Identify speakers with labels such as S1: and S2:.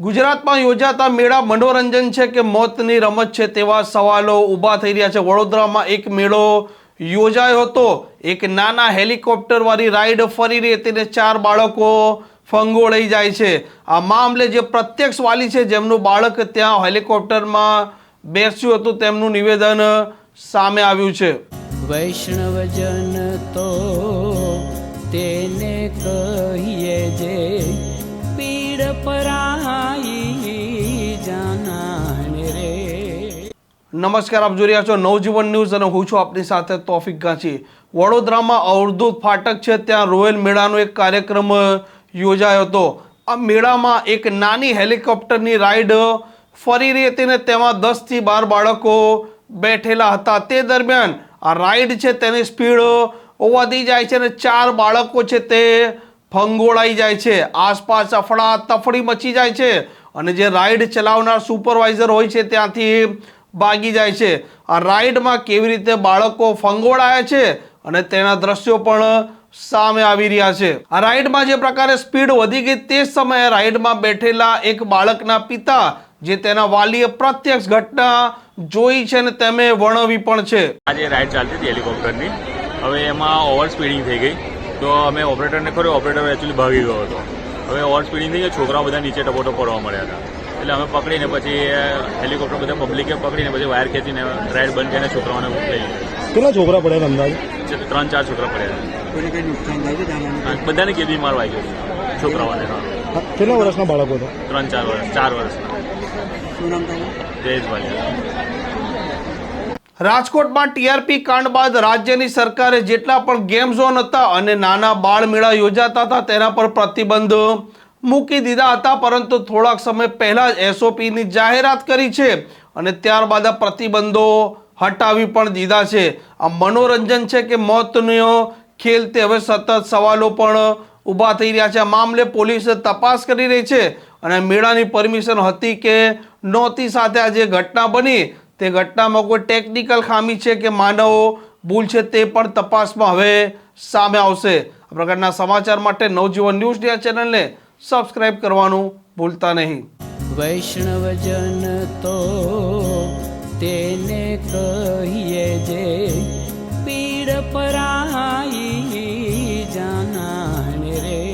S1: ગુજરાતમાં યોજાતા મેળા મનોરંજન છે કે મોતની રમત છે તેવા સવાલો ઊભા થઈ રહ્યા છે. વડોદરામાં એક મેળો યોજાયો હતો. એક નાના હેલિકોપ્ટરવાળી રાઈડ ફરી રહી હતી ને ચાર બાળકો ફંગોળાઈ જાય છે. આ મામલે જે પ્રત્યક્ષ વાલી છે, જેમનું બાળક ત્યાં હેલિકોપ્ટરમાં બેસ્યું હતું, તેમનું નિવેદન સામે આવ્યું છે.
S2: વૈષ્ણવજન તો તેને કહીએ જે
S1: નમસ્કાર, આપ જોઈ રહ્યા છો નવજીવન ન્યૂઝ અને હું છું આપની સાથે તોફિક ગાંચી. વડોદરામાં અવધૂત ફાટક છે, ત્યાં રોયલ મેળાનો એક કાર્યક્રમ યોજાયો હતો. આ મેળામાં એક નાની હેલિકોપ્ટરની રાઈડ ફરી રહી હતી ને તેમાં દસથી બાર બાળકો બેઠેલા હતા. તે દરમિયાન આ રાઈડ છે, તેની સ્પીડ વધી જાય છે અને ચાર બાળકો છે તે ફંગોળાઈ જાય છે. આસપાસ અફડા તફડી મચી જાય છે અને જે રાઈડ ચલાવનાર સુપરવાઇઝર હોય છે ત્યાંથી ભાગી જાય છે. આ રાઇડમાં કેવી રીતે બાળકો ફંગોળાયા છે અને તેના દ્રશ્યો પણ સામે આવી રહ્યા છે. આ રાઇડમાં જે પ્રકારે સ્પીડ વધી ગઈ તે સમયે રાઇડમાં બેઠેલા એક બાળકના પિતા, જે તેના વાલીએ પ્રત્યક્ષ ઘટના જોઈ છે અને તેમે વર્ણવી પણ છે.
S3: આજે રાઇડ ચાલતી હતી હેલિકોપ્ટરની. હવે એમાં ઓવર સ્પીડિંગ થઈ ગઈ. તો અમે ઓપરેટરને કર્યો ઓપરેટર એકચ્યુઅલી ભાગી ગયો હતો. હવે ઓવર સ્પીડિંગ થઈ ગઈ છોકરાઓ બધા નીચે ટપોટો પડવા મળ્યા હતા. એટલે અમે પકડીને પછી હેલિકોપ્ટર બધા પબ્લિકે પકડીને પછી વાયર ખેંચીને રાઈડ બંધ કરીને છોકરાઓને લઈ
S4: કેટલા છોકરા પડ્યા અંદાજ?
S3: ત્રણ ચાર છોકરા પડ્યા બધાને કેબી માર વાગ્યો છોકરાઓને
S4: કેટલા વર્ષના બાળકો હતા
S3: ત્રણ ચાર વર્ષ ચાર વર્ષના.
S5: જયેશભાઈ.
S3: જયેશ
S1: રાજકોટમાં ટીઆરપી કાંડ બાદ રાજ્યની સરકારે જેટલા પણ ગેમ ઝોન હતા અને નાના બાળ મેળા યોજાતા હતા તેના પર પ્રતિબંધ મૂકી દીધા હતા, પરંતુ થોડાક સમય પહેલાં જ એસઓપીની જાહેરાત કરી છે અને ત્યારબાદ આ પ્રતિબંધો હટાવી પણ દીધા છે. આ મનોરંજન છે કે મોતનો ખેલ તે હવે સતત સવાલો પણ ઊભા થઈ રહ્યા છે. આ મામલે પોલીસ તપાસ કરી રહી છે અને મેળાની પરમિશન હતી કે નહોતી. સાથે આ જે ઘટના બની. તે ઘટનામાં કોઈ ટેકનિકલ ખામી છે કે માનવ ભૂલ છે તે પણ તપાસમાં હવે સામે આવશે. આ પ્રકારના સમાચાર માટે નવજીવન ન્યૂઝ ચેનલને સબસ્ક્રાઇબ કરવાનું ભૂલતા નહીં.
S2: વૈષ્ણવજન તો તેને કહીએ જે પીડ પરાઈ જાના રે.